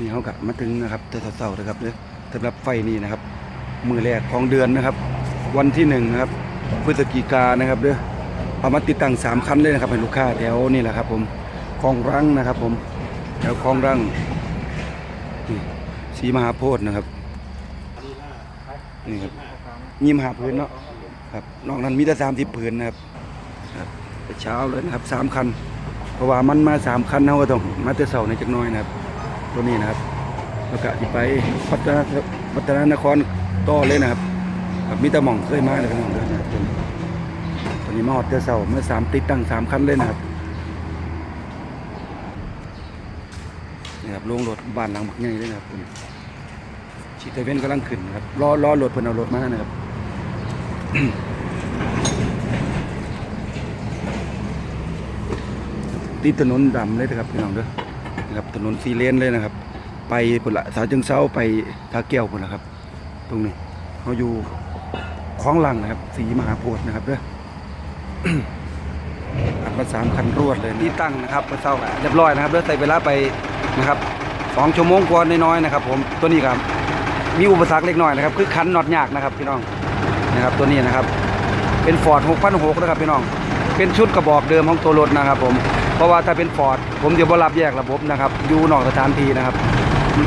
นี่เขากะมาถึงนะครับแต่เสาร์นะครับเด้อสำหรับไฟนี่นะครับ มือแรกของเดือนนะครับ วันที่หนึ่งนะครับพฤศจิกานะครับเด้อเอามาติดตั้งสามคันเลยนะครับให้ลูกค้าแถวนี่แหละครับ ผมคลองรังนะครับ ผมแถวคลองรังนี่สีมหาโพธิ์นะครับนี่ครับยี่มหาพื้นเนาะครับนอกนั้นมีแต่สามสิบพื้นนะครับครับเช้าเลยนะครับสามคันเพราะว่ามันมาสามคันเขาก็ต้องมาแต่เสาในจักน้อยนะครับ ตัวนี้นะครับแล้วก็ที่ไปพัฒนาพัฒนานครต่อเลยนะครับครับมีแต่หม่องเคยมาเลยพี่น้องเด้อนะครับตัวนี้ตัวนี้มาฮอดแต่เสาเมื่อสามติดตั้งสามคันเลยนะครับนี่ครับลงรถบ้านหลังบักใหญ่เลยนะครับตัวนี้ชีเตเวนกำลังขึ้นครับรอรอรถเพิ่นเอารถมานะครับติดถนนดำเลยนะครับพี่น้องเด้อ นะครับถนนซีเลนเลยนะครับ ไปพุ่นละสาวจึงเซาไปท่าแก้วพุ่นละครับ ตรงนี้เขาอยู่คลองหลังนะครับ สีมหาโพธิ์นะครับเด้ออัดมาสามคันรวดเลยที่ตั้งนะครับมาเศร้าเรียบร้อยนะครับเด้อใส่เวลาไปนะครับสองชั่วโมงกว่าน้อยๆนะครับ ผมตัวนี้ครับ มีอุปสรรคเล็กน้อยนะครับคือคันน็อตยากนะครับพี่น้องนะครับตัวนี้นะครับ เป็นฟอร์ด6,600นะครับพี่น้อง เป็นชุดกระบอกเดิมของตัวรถนะครับ ผมเพราะว่าถ้าเป็นฟอร์ด ผมจะบ่รับแยกระบบนะครับอยู่นอกสถานที่นะครับ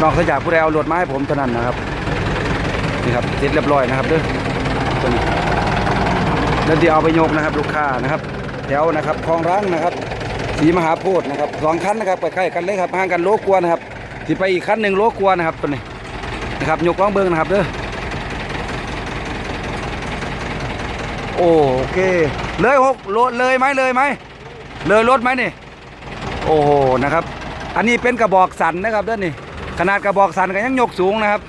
นอกจากผู้ใดเอารถมาให้ผมเท่านั้นนะครับนี่ครับเสร็จเรียบร้อยนะครับเด้อตัวนี้แล้วเดี๋ยวเอาไปโยกนะครับ ลูกค้านะครับแถวนะครับคลองร้างนะครับสีมหาโพธิ์นะครับสองคันนะครับไปใกล้กันเลยครับห่างกันโลกว่านะครับสิไปอีกคันหนึ่งโลกว่านะครับตัวนี้นะครับยกล้องเบิ้งนะครับเด้อโอเค เลยหกโลเลยไหมเลยไหมเลยรถไหมนี่ โอ้โหนะครับ อันนี้เป็นกระบอกสันนะครับเด้านนี่ขนาดกระบอกสันก็ยังยกสูงนะครับ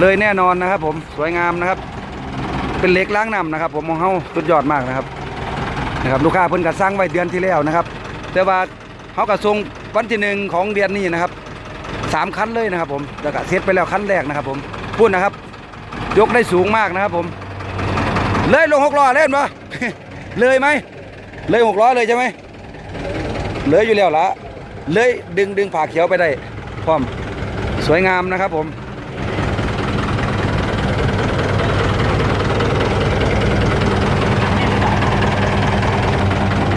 เลยแน่นอนนะครับ ผมสวยงามนะครับ เป็นเหล็กล้างน้ำนะครับ ผมของเฮาสุดยอดมากนะครับนะครับลูกค้าเพิ่นก็สร้างไว้เดือนที่แล้วนะครับ แต่ว่าเขาก็ส่งวันที่หนึ่งของเดือนนี้นะครับสามคันเลยนะครับ ผมแล้วก็เสร็จไปแล้วคันแรกนะครับ ผมพูดนะครับ ยกได้สูงมากนะครับ ผม เลยลงหกล้อเล่นปะเลยไหมเลยหกล้อเลยใช่ไหม เลยอยู่แล้วละเลยดึงดึงผ่าเขียวไปได้พร้อมสวยงามนะครับผม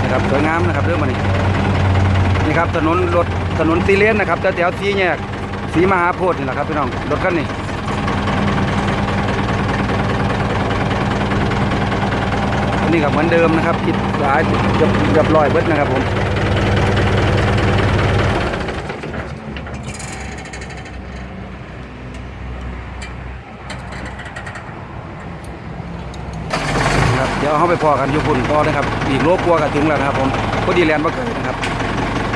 นะครับสวยงามนะครับเรื่องมันนี่นี่ครับถนนรถถนนซีเลนนะครับแต่แถวสีแยกสีมหาโพธิ์นี่แหละครับพี่น้องรถคันนี้นนี้ก็เหมือนเดิมนะครับติดสายเกือบบร้อยเบิดนะครับผมครับเดี๋ยวเขาไปพอกันอยู่พุ่นต่อนะครับ อีกโลกลัวาก็ถึงแล้วนะครับ ผมพอดีแลนด์มาเกิดนะครับ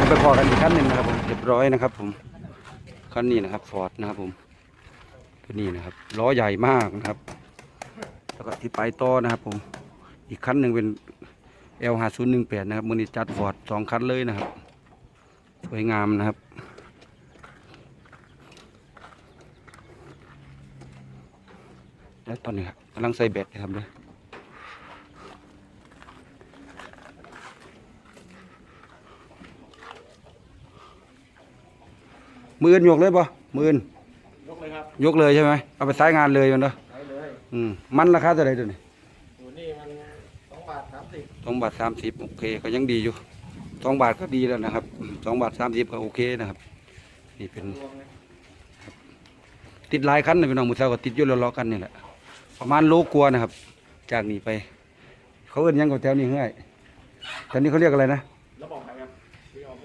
ไปพอกันอีกขั้นหนึ่งนะครับผมเรียบร้อยนะครับ ผมขั้นนี้นะครับฟอร์ดนะครับผมตัวนี้นะครับล้อใหญ่มากนะครับ แล้วก็ที่ไปต่อนะครับ ผมอีกคันหนึ่งเป็น L 5 0 1 8นะครับมือนี้จัดฟอร์ดสองคันเลยนะครับ สวยงามนะครับแล้วตอนนี้ครับกำลังใส่แบตนะครับเลย มือนยกเลยปะมือนยกเลยครับยกเลยใช่ไหมเอาไปใช้งานเลยมันเนาะใช้เลยอืมมันราคาเท่าไหร่ตัวนี้อยู่นี่มันสองบาทสามสิบสองบาทสามสิบโอเคก็ยังดีอยู่สองบาทก็ดีแล้วนะครับสองบาทสามสิบก็โอเคนะครับ นี่เป็น รวมเลยติดหลายคันนะพี่น้องมือเช้าก็ติดอยู่ล้อๆกันนี่แหละประมาณโลกลัวานะครับ จากนี้ไป เขาเอิ้นหยังกับแถวนี้เฮ้ยแถวนี้เขาเรียกอะไรนะ แล้วบอกใครครับพี่ออม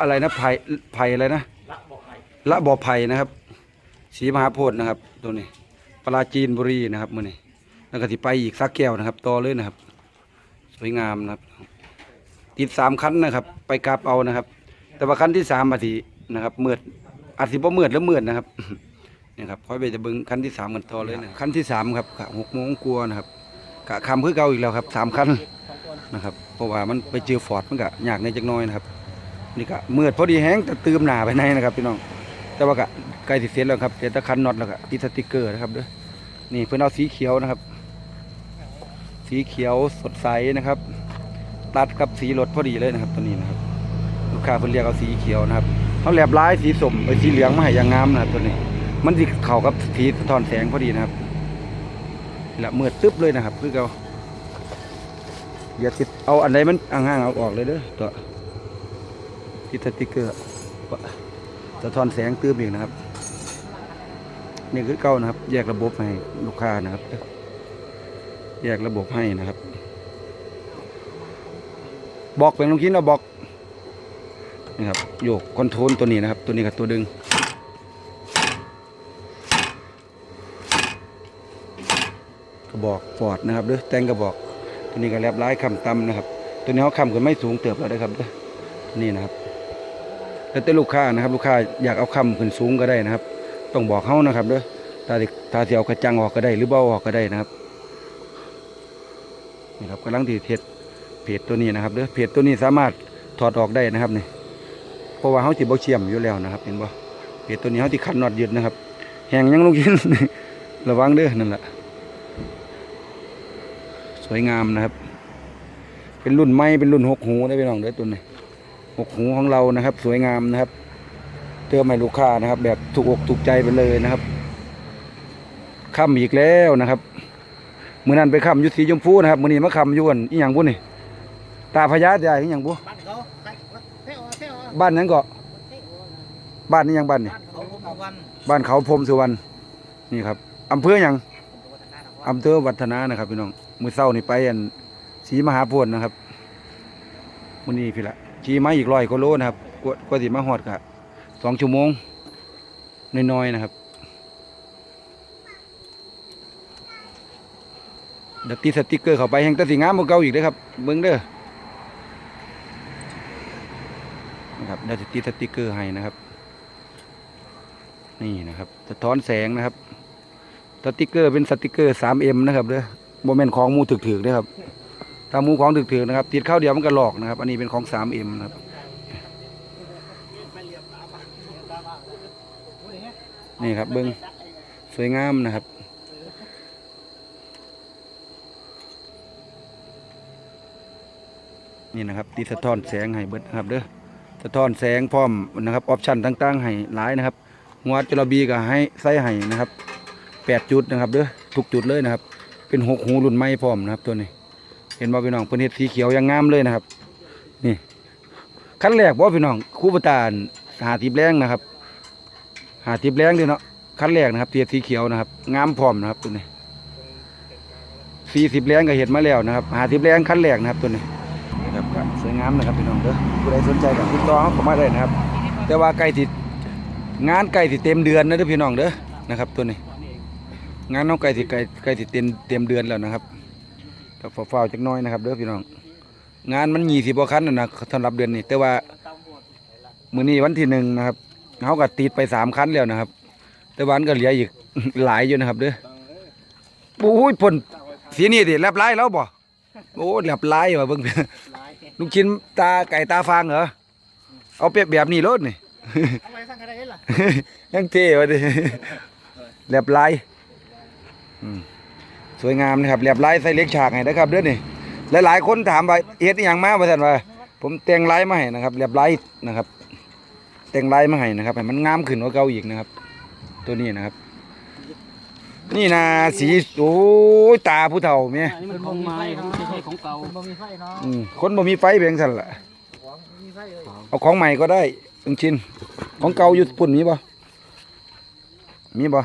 อะไรนะไผ่ไผ่อะไรนะ ละบอ่อไผ่นะครับสีมหาโพธิ์นะครับตัวนี้ปราจีนบุรีนะครับมือนี้แล้วก็ที่ไปอีกสักแก้วนะครับต่อเลยนะครับ สวยงามนะครับ ติดสามคันนะครับ ไปกราบเอานะครับ แต่ว่าคันที่สามอาจสินะครับเมืดอาจสิบ่มืดแล้วเมืดนะครับนี่ครับคอยไปจะเบิ้งคันที่สามกันต่อเลยนะคันที่สามครับหกโมงกลัวนะครับกะคำเพื่อเก่าอีกแล้วครับสามคันนะครับเพราะว่ามันไปเจอฟอร์ดมันกะยากในจักน้อยนะครับนี่กะมืดพอดีแห้งแต่ตืมหนาไปในนะครับพี่น้อง แต่ว่ากะใกล้สิเสร็จแล้วครับเสร็จแตะคันน็อตแล้วก็ติดสติกเกอร์นะครับเด้อนี่เพื่อนเอาสีเขียวนะครับ สีเขียวสดใสนะครับ ตัดกับสีรถพอดีเลยนะครับตัวนี้นะครับ ลูกค้าเพิ่นเรียกเอาสีเขียวนะครับเขาแหลบลายสีสมเอ้สีเหลืองมาให้อย่างงามนะครับตัวนี้ มันสิเข้ากับสีสะท้อนแสงพอดีนะครับละเมืดตึ๊บเลยนะครับ คือเขาอย่าติดเอาอันใดมันอ่างๆเอาออกเลยเด้อตัวที่สติ๊กเกอร์ สะท้อนแสงตื้มอีกนะครับ นี่คือเก่านะครับ แยกระบบให้ลูกค้านะครับ แยกระบบให้นะครับบอกเป็นลูกชิ้นเราบอกนี่ครับโยกคอนโทรลตัวนี้นะครับ ตัวนี้กับตัวดึงกระบอกฟอร์ดนะครับเด้อแต่งกระบอก ตัวนี้ก็แลบร้ายคำต่ำนะครับ ตัวนี้เขาคำกันไม่สูงเติบแล้วนะครับเด้อนี่นะครับ แล้วแต่ลูกค้านะครับ ลูกค้าอยากเอาคำขึ้นสูงก็ได้นะครับ ต้องบอกเขานะครับเด้อถ้าสิถ้าสิเอากระจังออกก็ได้ หรือเบ้าออกก็ได้นะครับนี่ครับกำลังที่เทสเพจตัวนี้นะครับเด้อเพจตัวนี้สามารถถอดออกได้นะครับนี่เพราะว่าเขาติบ่เชื่มอยู่แล้วนะครับ เห็นบ่เพจตัวนี้เขาที่ขันน็อตยึดนะครับแหงยังลงยินระวังเด้อนั่นแหละสวยงามนะครับ เป็นรุ่นไม้เป็นรุ่นหกหูได้ไปลองเด้อตัวนี้ หกหูของเรานะครับ สวยงามนะครับ เติมให้ลูกค้านะครับ แบบถูกอกถูกใจไปเลยนะครับค่ำอีกแล้วนะครับมื่อนั้นไปค่ำอยุสีชมพูนะครับมื่อนี้มาค่ำอยวนอีหยังบุนี่ตาพญาใหญ่อีหยังบุบ้านเขาใครเท่อเท่อบ้านนั้นก็เท่อบ้านนี้ยังบ้านนี่บ้านเขาผมวันบ้านเขาพรมสุวรรณนี่ครับอำเภอหยังอำเภอวัฒนานะครับพี่น้องมือเศร้านี่ไปอันศรีมหาโพธิ์นะครับมื่อนี้พี่ละ ขี่มาอีกร้อยกิโลนะครับกว่ากว่าสิมาฮอดกะสองชั่วโมงน้อยๆนะครับเดี๋ยวติดสติกเกอร์เข้าไปแห่งตะสีงามกว่าเก่าอีกเด้ครับเบิ่งเด้อนะครับเดี๋ยวติดสติกเกอร์ให้นะครับ นี่นะครับสะท้อนแสงนะครับสติกเกอร์เป็นสติกเกอร์ 3M นะครับเด้อโมเมนต์ของมูถึกๆเด้อครับ ถ้ามูของถึกๆนะครับติดข้าวเดียวมันก็หลอกนะครับ อันนี้เป็นของ 3M นะครับนี่ครับเบิ้งสวยงามนะครับนี่นะครับติดสะท้อนแสงให้เบิดนะครับเด้อสะท้อนแสงพร้อมนะครับออปชันต่างๆให้หลายนะครับหัวจระบีก็ให้ใส่ให้นะครับแปดจุดนะครับเด้อทุกจุดเลยนะครับ เป็นหกหูรุ่นใหม่พร้อมนะครับตัวนี้ เห็นบ่พี่น้องเป็นเห็ดสีเขียวอยังงามเลยนะครับ นี่ขั้นแรกบ่พี่น้องคู่ประตานหาทิพแรงนะครับ หาทิพแรงด้อเนาะขั้นแรกนะครับเทียสีเขียวนะครับงามพร้อมนะครับตัวนี้สี่สิบแรงก็เห็นมาแล้วนะครับหาทิพแรงขั้นแรกนะครับตัวนี้นะครับสวยงามนะครับพี่น้องเด้อผู้ใดสนใจก็ติดต่อเข้ามาได้นะครับ แต่ว่าใกล้ติดงานไก่สิเต็มเดือนนะเด้อพี่น้องเด้อนะครับ ตัวนี้ งานน้องไก่สิไก่ไก่สิเต็มเต็มเดือนแล้วนะครับ ก็ฝาๆจักหน้อยนะครับเด้อพี่น้อง งานมันยี่สิบกว่าคันนะนะสำหรับเดือนนี้ แต่ว่ามื้อนี้วันที่หนึ่งนะครับเขาก็ติดไปสามคันแล้วนะครับ แต่วาอันก็เหลืออีกหลายอยู่นะครับเด้อโอ้ยพ่นสีนี่ดิแลบลายแล้วบ่โอ้แลบลายว่ะเบิ่งลูกชิ้นตาไก่ตาฟางเหรอเอาเปรียบแบบนี้รถนี่ทำไมสั่งกันได้ล่ะยังเท่วะดิแหลบลายอืม สวยงามนะครับแหลบลายใส่เล็กฉากให้นะครับเด้อนี่หลายๆคนถามว่าเฮ็ดอหย่างมาว่าซั่นว่า ผมแต่งลายมาให้นะครับแหลบลายนะครับ แต่งลายมาให้นะครับให้มันงามขึ้นกว่าเก่าอีกนะครับ ตัวนี้นะครับ นี่นะสีโอ้ยตาผู้เฒ่าแม่อันนี้มันของไม้ของไม่ใช่ของเก่าคุณบ่มีไฟเนาะอืมคนบ่มีไฟเพียงซั่นล่ะของมีไฟเลยเอาของใหม่ก็ได้ลุงชินของเก่าอยู่ปุ่นมีบ่มีบ่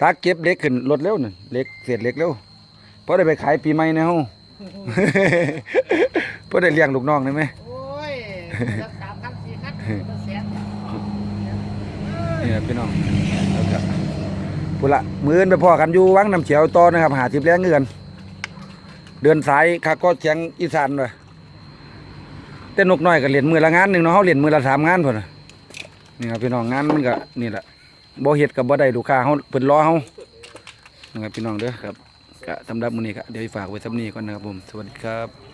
ถ้าเก็บเหล็กขึ้นรถเร็วน่ะเหล็กเศษเหล็กเร็วเพราะได้ไปขายปีใหม่นะเฮาเพราะได้เลี้ยงลูกน้องได้ไหมโอ้ยสามคันสี่คันแสนนี่นะพี่น้องแล้วก็พุ่นละมืออนไปพ่อกันอยู่วังน้ำเขียวต่อนะครับหาทิพย์แรงเงินเดินสายคาก็เชียงอีสานเลยแต่นกน้อยก็เรียนมือละงานหนึ่งเนาะเขาเรียนมือละสามงานพุ่นน่ะนี่ครับพี่น้องงานมันก็นี่แหละ บ่เห็ดกับบ่ได้ลูกค้าเขาเพิ่นรอเขานะครับพี่น้องเด้อครับกะสำหรับมื้อนี้ก็เดี๋ยวฝากไว้สำนี้ก่อนนะครับผมสวัสดีครับ